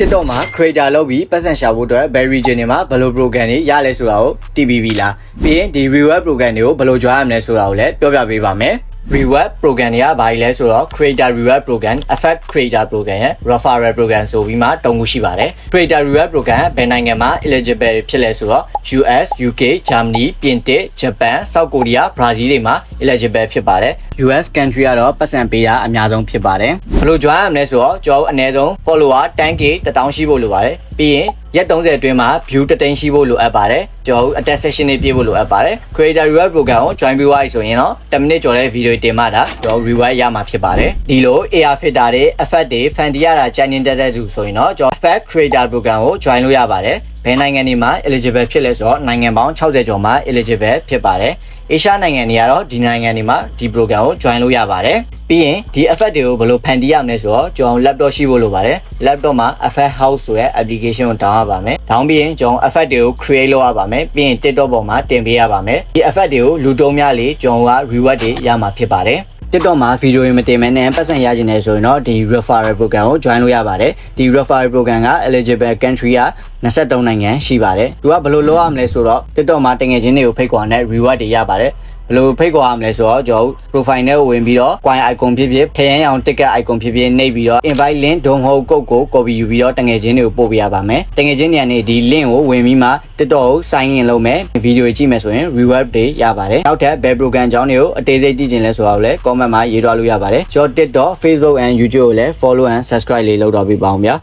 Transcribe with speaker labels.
Speaker 1: TikTok မှာ creator လုပ်ပြီးပတ်စံရှာဖို့အတွက် berry region တွေမှာဘယ်လို program တွေရလဲဆိုတာကို TPP လားပြီးရင်ဒီ reward program တွေကိုဘယ်လို join ရမလဲဆိုတာကိုလည်းပြောပြပေးပါမယ် reward program တွေကဘာကြီးလဲဆိုတော့ creator reward program effect creator program ရဲ့ referral program ဆိုပြီးမှတုံးခုရှိပါတယ် creator reward program ဘယ်နိုင်ငံမှာ eligible ဖြစ်လဲဆိုတော့ US UK Germany ပြင်သစ် Japan South Korea Brazil တွေမှာ eligible ဖြစ်ပါတယ် US country ကတော့ပတ်စံပေးတာအများဆုံးဖြစ်ပါတယ်ဘယ်လို join ရမလဲဆိုတော့ကျွန်တော်တို့အနည်းဆုံး follower 10k 1000ရှိဖို့လိုပါတယ်ပြီးရင်ရက်30အတွင်းမှာ view တသိန်းရှိဖို့လိုအပ်ပါတယ်ကျွန်တော်တို့ attach session တွေပြည့်ဖို့လိုအပ်ပါတယ် creator reward program ကို join ပြီးသွားပြီဆိုရင်တော့10 minute ကျော်တဲ့ video တင်မှတာကျွန်တော် reward ရမှာဖြစ်ပါတယ်ဒီလို AR filter တွေ effect တွေ fan တွေရတာကြိုင်နေတဲ့တဲ့သူဆိုရင်တော့ကျွန်တော် effect creator program ကို join လို့ရပါတယ် ဘယ်နိုင်ငံတွေမှာ eligible ဖြစ်လဲဆိုတော့နိုင်ငံပေါင်း60ကျော်မှာ eligible ဖြစ်ပါတယ် Asia နိုင်ငံတွေကတော့ဒီနိုင်ငံတွေမှာဒီ program ကို join လုပ်ရပါတယ်ပြီးရင်ဒီ effect တွေကိုဘယ်လိုဖန်တီးရမလဲဆိုတော့ကျွန်တော် laptop ရှိဖို့လိုပါတယ် laptop မှာ effect house ဆိုတဲ့ application ကို download ရပါမယ် down ပြီးရင်ကျွန်တော် effect တွေကို create လုပ်ရပါမယ်ပြီးရင် TikTok ပေါ်မှာတင်ပေးရပါမယ်ဒီ effect တွေကိုလူတုံးများလေကျွန်တော်က reward တွေရမှာဖြစ်ပါတယ် TikTok မှာဗီဒီယိုတွေမတင်မဲနဲ့ပတ်စံရခြင်းနေဆိုရင်တော့ဒီ referral program ကို join လုပ်ရပါတယ်ဒီ referral program က eligible country က23နိုင်ငံရှိပါတယ်သူကဘယ်လိုလုပ်ရမလဲဆိုတော့ TikTok မှာတင်ငယ်ချင်းတွေကိုဖိတ်ခေါ်တဲ့ reward တွေရပါတယ် ဘယ်လိုဖိတ်ခေါ်ရမလဲဆိုတော့ကျွန်တော်တို့ profile နဲ့ဝင်ပြီးတော့ coin icon ဖြစ်ဖြစ်ဖယန်းအောင် ticket icon ဖြစ်ဖြစ်နှိပ်ပြီးတော့ invite link ဒုံဟုတ်ကုတ်ကို copy ယူပြီးတော့တငယ်ချင်းတွေကိုပို့ပေးရပါမယ်တငယ်ချင်းတွေကနေဒီ link ကိုဝင်ပြီးမှ TikTok ကို sign in လုပ်မယ်ဗီဒီယိုကြည့်မယ်ဆိုရင် reward တွေရပါတယ်နောက်ထပ်ဘယ် program ကြောင်းတွေကိုအသေးစိတ်ကြည့်ချင်လဲဆိုတာကိုလည်း comment မှာရေးထားလို့ရပါတယ်ကျွန်တော် TikTok Facebook and YouTube ကိုလည်း follow and subscribe လေးလုပ်တော့ပြပါအောင်ဗျာ